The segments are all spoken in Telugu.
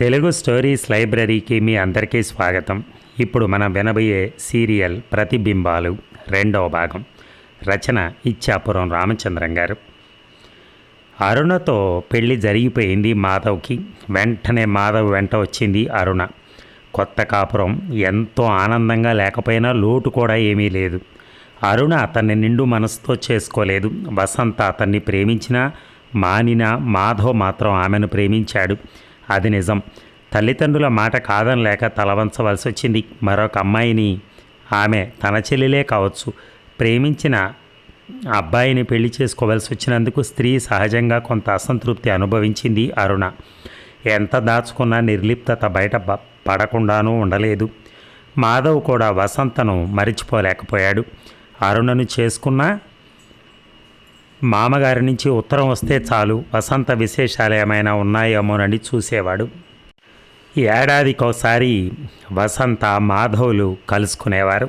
తెలుగు స్టోరీస్ లైబ్రరీకి మీ అందరికీ స్వాగతం. ఇప్పుడు మనం వినబోయే సీరియల్ ప్రతిబింబాలు రెండవ భాగం. రచన ఇచ్చాపురం రామచంద్రం గారు. అరుణతో పెళ్ళి జరిగిపోయింది మాధవ్కి. వెంటనే మాధవ్ వెంట వచ్చింది అరుణ. కొత్త కాపురం ఎంతో ఆనందంగా లేకపోయినా లోటు కూడా ఏమీ లేదు. అరుణ అతన్ని నిండు మనసుతో చేసుకోలేదు. వసంత అతన్ని ప్రేమించినా మానినా మాధవ్ మాత్రం ఆమెను ప్రేమించాడు. అది నిజం. తల్లిదండ్రుల మాట కాదనలేక తలవంచవలసి వచ్చింది మరొక అమ్మాయిని. ఆమె తన చెల్లెలే కావచ్చు. ప్రేమించిన అబ్బాయిని పెళ్ళి చేసుకోవాల్సి వచ్చినందుకు స్త్రీ సహజంగా కొంత అసంతృప్తి అనుభవించింది అరుణ. ఎంత దాచుకున్నా నిర్లిప్తత బయట బ- పడకుండానూ ఉండలేదు. మాధవ్ కూడా వసంతను మరిచిపోలేకపోయాడు. అరుణను చేసుకున్నా మామగారి నుంచి ఉత్తరం వస్తే చాలు వసంత విశేషాలు ఏమైనా ఉన్నాయేమోనని చూసేవాడు. ఏడాదికోసారి వసంత మాధవులు కలుసుకునేవారు.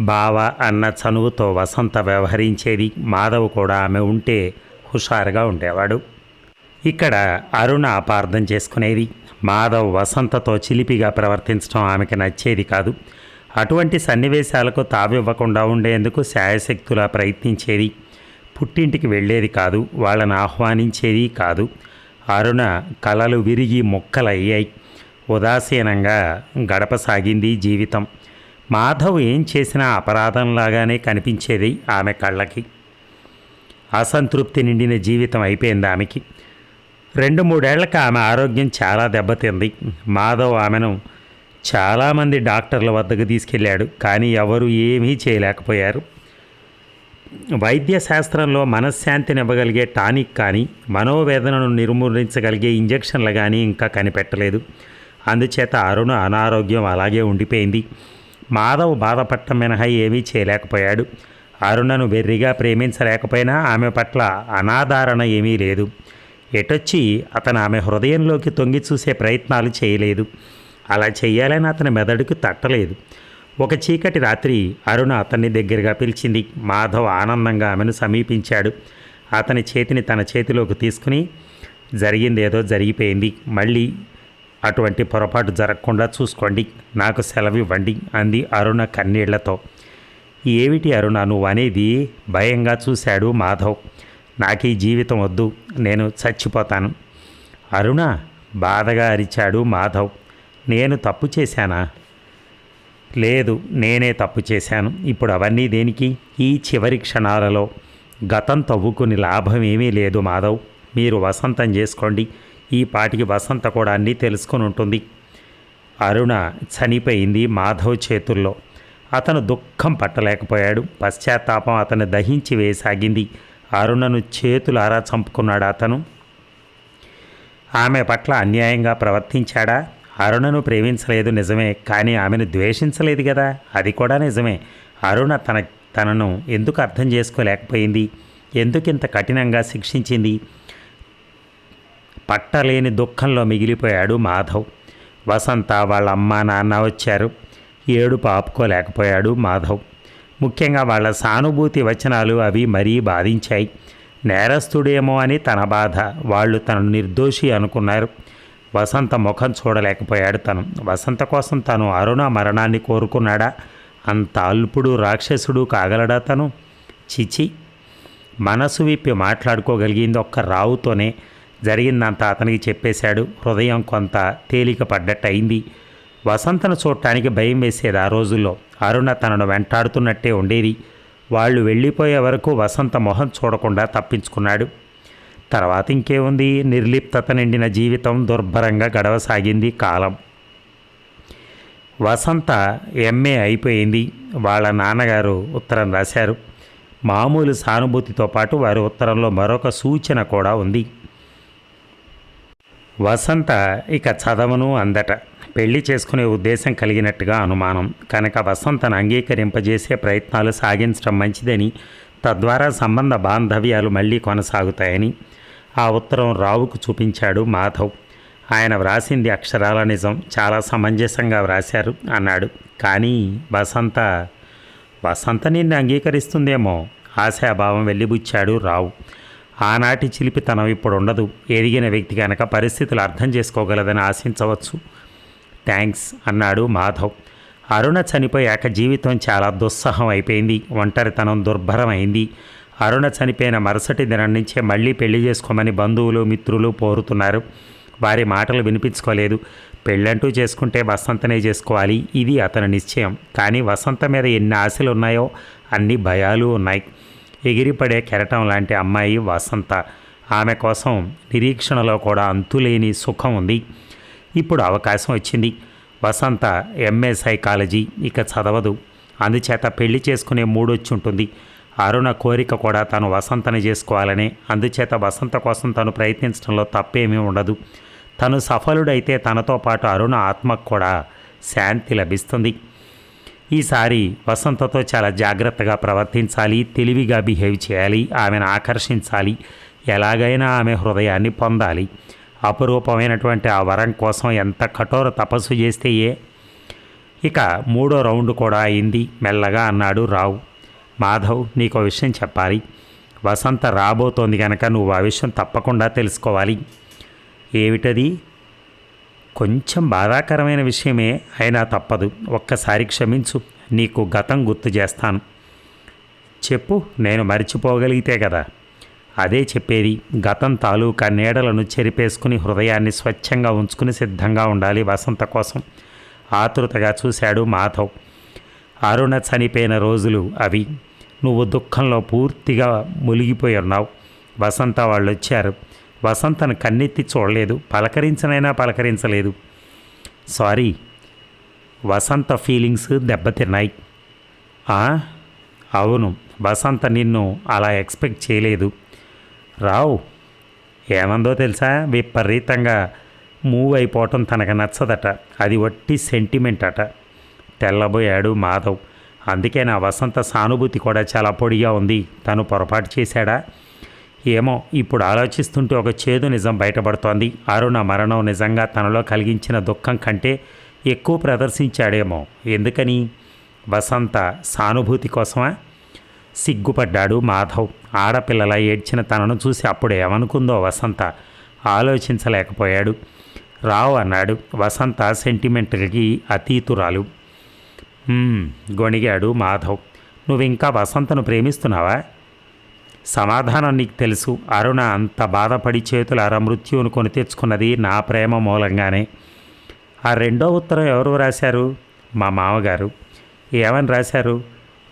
బావ అన్న చనువుతో వసంత వ్యవహరించేది మాధవ్ కూడా ఆమె ఉంటే హుషారుగా ఉండేవాడు. ఇక్కడ అరుణ అపార్థం చేసుకునేది మాధవ్ వసంతతో చిలిపిగా ప్రవర్తించడం ఆమెకి నచ్చేది కాదు. అటువంటి సన్నివేశాలకు తావివ్వకుండా ఉండేందుకు శాయశక్తులా ప్రయత్నించేది. పుట్టింటికి వెళ్ళేది కాదు వాళ్ళని ఆహ్వానించేది కాదు. అరుణ కలలు విరిగి మొక్కలయ్యాయి. ఉదాసీనంగా గడపసాగింది జీవితం. మాధవ్ ఏం చేసినా అపరాధంలాగానే కనిపించేది ఆమె కళ్ళకి. అసంతృప్తి నిండిన జీవితం అయిపోయింది ఆమెకి. రెండు మూడేళ్ళకు ఆమె ఆరోగ్యం చాలా దెబ్బతింది. మాధవ్ ఆమెను చాలామంది డాక్టర్ల వద్దకు తీసుకెళ్ళాడు కానీ ఎవరు ఏమీ చేయలేకపోయారు. వైద్య శాస్త్రంలో మనశ్శాంతినివ్వగలిగే టానిక్ కానీ మనోవేదనను నిర్మూలించగలిగే ఇంజక్షన్లు కానీ ఇంకా కనిపెట్టలేదు. అందుచేత అరుణ అనారోగ్యం అలాగే ఉండిపోయింది. మాధవ్ బాధపడటం మినహా ఏమీ చేయలేకపోయాడు. అరుణను వెర్రిగా ప్రేమించలేకపోయినా ఆమె పట్ల అనాధారణ ఏమీ లేదు. ఎటొచ్చి అతను ఆమె హృదయంలోకి తొంగి చూసే ప్రయత్నాలు చేయలేదు. అలా చేయాలని అతని మెదడుకు తట్టలేదు. ఒక చీకటి రాత్రి అరుణ అతన్ని దగ్గరగా పిలిచింది. మాధవ్ ఆనందంగా ఆమెను సమీపించాడు. అతని చేతిని తన చేతిలోకి తీసుకుని జరిగిందేదో జరిగిపోయింది. మళ్ళీ అటువంటి పొరపాటు జరగకుండా చూసుకోండి. నాకు సెలవు ఇవ్వండి అంది అరుణ కన్నీళ్ళతో. ఏమిటి అరుణ? నువ్వు అనేది భయంగా చూశాడు మాధవ్. నాకు ఈ జీవితం వద్దు. నేను చచ్చిపోతాను. అరుణ? బాధగా అరిచాడు మాధవ్. నేను తప్పు చేశానా? లేదు నేనే తప్పు చేశాను. ఇప్పుడు అవన్నీ దేనికి? ఈ చివరి క్షణాలలో గతం తవ్వుకుని లాభం ఏమీ లేదు మాధవ్. మీరు వసంతం చేసుకోండి. ఈ పాటికి వసంత కూడా అన్నీ తెలుసుకుని ఉంటుంది. అరుణ చనిపోయింది మాధవ్ చేతుల్లో. అతను దుఃఖం పట్టలేకపోయాడు. పశ్చాత్తాపం అతను దహించి వేసాగింది. అరుణను చేతులారా చంపుకున్నాడు అతను. ఆమె పట్ల అన్యాయంగా ప్రవర్తించాడా? అరుణను ప్రేమించలేదు నిజమే కానీ ఆమెను ద్వేషించలేదు కదా? అది కూడా నిజమే. అరుణ తన తనను ఎందుకు అర్థం చేసుకోలేకపోయింది? ఎందుకు ఇంత కఠినంగా శిక్షించింది? పట్టలేని దుఃఖంలో మిగిలిపోయాడు మాధవ్. వసంత వాళ్ళ అమ్మ నాన్న వచ్చారు. ఏడుపు ఆపుకోలేకపోయాడు మాధవ్. ముఖ్యంగా వాళ్ళ సానుభూతి వచనాలు అవి మరీ బాధించాయి. నేరస్తుడేమో అని తన బాధ. వాళ్ళు తనను నిర్దోషి అనుకున్నారు. వసంత ముఖం చూడలేకపోయాడు తను. వసంత కోసం తను అరుణ మరణాన్ని కోరుకున్నాడా? అంత అల్పుడు రాక్షసుడు కాగలడా తను? చిచి మనసు విప్పి మాట్లాడుకోగలిగింది ఒక్క రావుతోనే జరిగిందంతా అతనికి చెప్పేశాడు. హృదయం కొంత తేలిక పడ్డట్టయింది వసంతను చూడటానికి భయం వేసేది ఆ రోజుల్లో. అరుణ తనను వెంటాడుతున్నట్టే ఉండేది. వాళ్ళు వెళ్ళిపోయే వరకు వసంత మొహం చూడకుండా తప్పించుకున్నాడు. తర్వాత ఇంకేముంది? నిర్లిప్తత నిండిన జీవితం దుర్భరంగా గడవసాగింది కాలం. వసంత ఎంఏ అయిపోయింది. వాళ్ళ నాన్నగారు ఉత్తరం రాశారు. మామూలు సానుభూతితో పాటు వారి ఉత్తరంలో మరొక సూచన కూడా ఉంది. వసంత ఇక చదవను అందట. పెళ్ళి చేసుకునే ఉద్దేశం కలిగినట్టుగా అనుమానం. కనుక వసంతను అంగీకరింపజేసే ప్రయత్నాలు సాగించడం మంచిదని తద్వారా సంబంధ బాంధవ్యాలు మళ్ళీ కొనసాగుతాయని ఆ ఉత్తరం రావుకు చూపించాడు మాధవ్. ఆయన వ్రాసింది అక్షరాల నిజం. చాలా సమంజసంగా వ్రాశారు అన్నాడు. కానీ వసంత వసంత నిన్ను అంగీకరిస్తుందేమో? ఆశాభావం వెళ్ళిబుచ్చాడు రావు. ఆనాటి చిలిపితనం ఇప్పుడు ఉండదు. ఎదిగిన వ్యక్తి కనుక పరిస్థితులు అర్థం చేసుకోగలదని ఆశించవచ్చు. థ్యాంక్స్ అన్నాడు మాధవ్. అరుణ చనిపోయాక జీవితం చాలా దుస్సహం అయిపోయింది. ఒంటరితనం దుర్భరమైంది. అరుణ చనిపోయిన మరుసటి దినం నుంచే మళ్ళీ పెళ్ళి చేసుకోమని బంధువులు మిత్రులు పోరుతున్నారు. వారి మాటలు వినిపించుకోలేదు. పెళ్ళంటూ చేసుకుంటే వసంతనే చేసుకోవాలి. ఇది అతని నిశ్చయం. కానీ వసంత మీద ఎన్ని ఆశలు ఉన్నాయో అన్ని భయాలు ఉన్నాయి. ఎగిరిపడే కెరటం లాంటి అమ్మాయి వసంత. ఆమె కోసం నిరీక్షణలో కూడా అంతులేని సుఖం ఉంది. ఇప్పుడు అవకాశం వచ్చింది. Vasantha M A psychology. ఇక చదవదు. అందుచేత పెళ్ళి చేసుకునే మూడొచ్చి ఉంటుంది అరుణ కోరిక కూడా తను వసంతని చేసుకోవాలని అందుచేత వసంత కోసం తను ప్రయత్నించడంలో తప్పేమీ ఉండదు. తను సఫలుడైతే తనతో పాటు అరుణ ఆత్మకు కూడా శాంతి లభిస్తుంది. ఈసారి వసంతతో చాలా జాగ్రత్తగా ప్రవర్తించాలి తెలివిగా బిహేవ్ చేయాలి ఆమెను ఆకర్షించాలి ఎలాగైనా ఆమె హృదయాన్ని పొందాలి. అపురూపమైనటువంటి ఆ వరం కోసం ఎంత కఠోర తపస్సు చేస్తే ఏ? ఇక మూడో రౌండ్ కూడా అయింది మెల్లగా అన్నాడు రావు. మాధవ్ నీకు విషయం చెప్పాలి. వసంత రాబోతోంది కనుక నువ్వు ఆ విషయం తప్పకుండా తెలుసుకోవాలి. ఏమిటది? కొంచెం బాధాకరమైన విషయమే అయినా తప్పదు. ఒక్కసారి క్షమించు నీకు గతం గుర్తు చేస్తాను. చెప్పు నేను మర్చిపోగలిగితే కదా. అదే చెప్పేది. గతం తాలూకా నీడలను చెరిపేసుకుని హృదయాన్ని స్వచ్ఛంగా ఉంచుకుని సిద్ధంగా ఉండాలి వసంత కోసం. ఆతృతగా చూశాడు మాధవ్. అరుణ చనిపోయిన రోజులు అవి. నువ్వు దుఃఖంలో పూర్తిగా మునిగిపోయి ఉన్నావు. వసంత వాళ్ళు వచ్చారు వసంతను కన్నెత్తి చూడలేదు. పలకరించనైనా పలకరించలేదు. సారీ. వసంత ఫీలింగ్స్ దెబ్బతిన్నాయి. అవును. వసంత నిన్ను అలా ఎక్స్పెక్ట్ చేయలేదు. రావు. ఏమందో తెలుసా? విపరీతంగా మూవ్ అయిపోవటం తనకు నచ్చదట. అది వట్టి సెంటిమెంట్ అట తెల్లబోయాడు మాధవ్. అందుకే నా వసంత సానుభూతి కూడా చాలా పొడిగా ఉంది. తను పొరపాటు చేశాడా? ఏమో ఇప్పుడు ఆలోచిస్తుంటే ఒక చేదు నిజం బయటపడుతోంది. అరుణ మరణం నిజంగా తనలో కలిగించిన దుఃఖం కంటే ఎక్కువ ప్రదర్శించాడేమో. ఎందుకని? వసంత సానుభూతి కోసమా? సిగ్గుపడ్డాడు మాధవ్. ఆడపిల్లల ఏడ్చిన తనను చూసి అప్పుడు ఏమనుకుందో వసంత ఆలోచించలేకపోయాడు. రావు అన్నాడు. వసంత సెంటిమెంటల్కి అతీతురాలు. గొణిగాడు మాధవ్ నువ్వు ఇంకా వసంతను ప్రేమిస్తున్నావా? సమాధానం నీకు తెలుసు. అరుణ అంత బాధపడి చేతులారా మృత్యువును కొని తెచ్చుకున్నది నా ప్రేమ మూలంగానే. ఆ రెండో ఉత్తరం ఎవరు రాశారు? మా మామగారు. ఏమని రాశారు?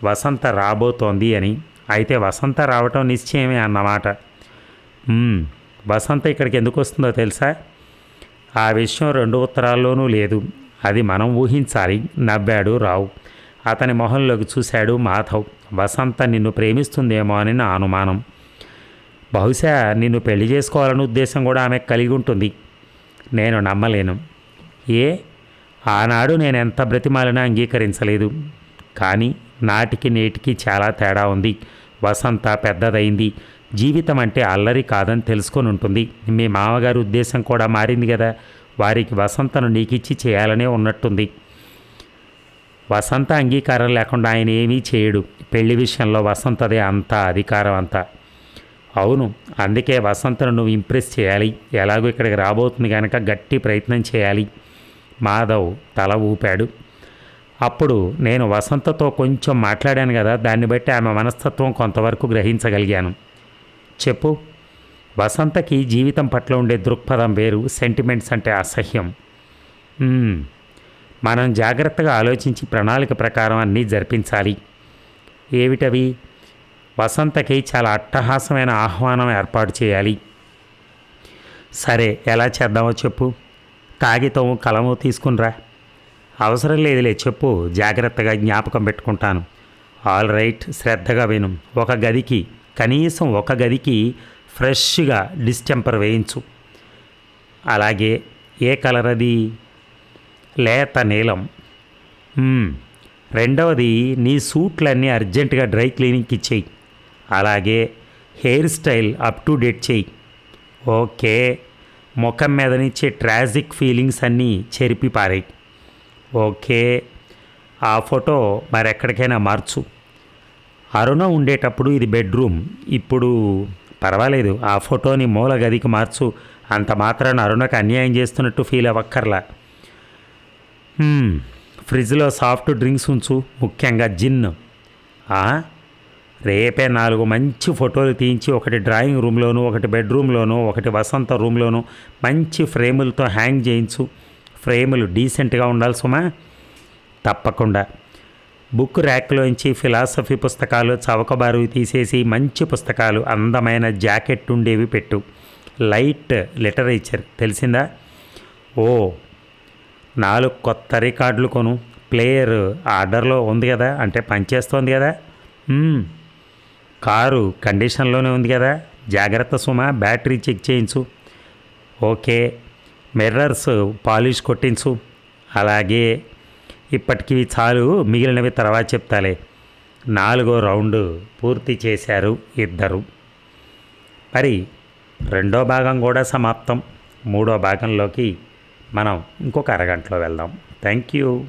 వసంత రాబోతోంది అని. అయితే వసంత రావటం నిశ్చయమే అన్నమాట. వసంత ఇక్కడికి ఎందుకు వస్తుందో తెలుసా? ఆ విషయం రెండు ఉత్తరాల్లోనూ లేదు. అది మనం ఊహించాలి. నవ్వాడు రావు. అతని మొహంలోకి చూశాడు మాధవ్. వసంత నిన్ను ప్రేమిస్తుందేమో అని నా అనుమానం. బహుశా నిన్ను పెళ్ళి చేసుకోవాలనే ఉద్దేశం కూడా ఆమె కలిగి ఉంటుంది. నేను నమ్మలేను. ఏ? ఆనాడు నేను ఎంత బ్రతిమాలినా అంగీకరించలేదు. కానీ నాటికి నేటికి చాలా తేడా ఉంది. వసంత పెద్దదైంది. జీవితం అంటే అల్లరి కాదని తెలుసుకొని ఉంటుంది. మీ మామగారి ఉద్దేశం కూడా మారింది కదా. వారికి వసంతను నీకిచ్చి చేయాలనే ఉన్నట్టుంది. వసంత అంగీకారం లేకుండా ఆయన ఏమీ చేయడు. పెళ్ళి విషయంలో వసంతదే అంత అధికారం అంతా. అవును అందుకే వసంతను నువ్వు ఇంప్రెస్ చేయాలి. ఎలాగో ఇక్కడికి రాబోతుంది కనుక గట్టి ప్రయత్నం చేయాలి. మాధవ్ తల ఊపాడు. అప్పుడు నేను వసంతతో కొంచెం మాట్లాడాను కదా దాన్ని బట్టి ఆమె మనస్తత్వం కొంతవరకు గ్రహించగలిగాను. చెప్పు. వసంతకి జీవితం పట్ల ఉండే దృక్పథం వేరు సెంటిమెంట్స్ అంటే అసహ్యం. మనం జాగ్రత్తగా ఆలోచించి ప్రణాళిక ప్రకారం అన్నీ జరిపించాలి. ఏమిటవి? వసంతకి చాలా అట్టహాసమైన ఆహ్వానం ఏర్పాటు చేయాలి. సరే ఎలా చేద్దామో చెప్పు. కాగితం కలము తీసుకునిరా. అవసరం లేదులే చెప్పు. జాగ్రత్తగా జ్ఞాపకం పెట్టుకుంటాను. ఆల్ రైట్ శ్రద్ధగా విను. ఒక గదికి కనీసం ఒక గదికి ఫ్రెష్గా డిస్టెంపర్ వేయించు. అలాగే ఏ కలర్ అది? లేత నీలం. రెండవది నీ సూట్లన్నీ అర్జెంటుగా డ్రై క్లీనింగ్కి ఇచ్చేయి. అలాగే hair style up to date చేయి. ఓకే. ముఖం మీద నుంచి ట్రాజిక్ ఫీలింగ్స్ అన్నీ చెరిపి పారాయి. ఓకే. ఆ ఫోటో మరెక్కడికైనా మార్చు. అరుణ ఉండేటప్పుడు ఇది బెడ్రూమ్. ఇప్పుడు పర్వాలేదు ఆ ఫోటోని మూల గదికి మార్చు. అంత మాత్రాన అరుణకు అన్యాయం చేస్తున్నట్టు ఫీల్ అవ్వక్కర్లా. ఫ్రిడ్జ్లో సాఫ్ట్ డ్రింక్స్ ఉంచు ముఖ్యంగా జిన్. రేపే నాలుగు మంచి ఫోటోలు తీయించి ఒకటి డ్రాయింగ్ రూమ్లోను ఒకటి బెడ్రూమ్లోను ఒకటి వసంత రూమ్లోను మంచి ఫ్రేములతో హ్యాంగ్ చేయించు. ఫ్రేములు డీసెంట్గా ఉండాలి సుమా. తప్పకుండా. బుక్ ర్యాక్లోంచి ఫిలాసఫీ పుస్తకాలు చవకబారు తీసేసి మంచి పుస్తకాలు అందమైన జాకెట్ ఉండేవి పెట్టు. లైట్ లిటరేచర్ తెలిసిందా? ఓ నాలుగు కొత్త రికార్డులు కొను. ప్లేయర్ ఆర్డర్లో ఉంది కదా అంటే పనిచేస్తోంది కదా. కారు కండిషన్లోనే ఉంది కదా. జాగ్రత్త సుమ బ్యాటరీ చెక్ చేయించు. ఓకే మిర్రర్స్ పాలిష్ కొట్టించు. అలాగే ఇప్పటికి చాలు మిగిలినవి తర్వాత చెప్తాలే. నాలుగో రౌండ్ పూర్తి చేశారు ఇద్దరు. మరి రెండో భాగం కూడా సమాప్తం. మూడో భాగంలోకి మనం ఇంకొక అరగంటలో వెళ్దాం. Thank you.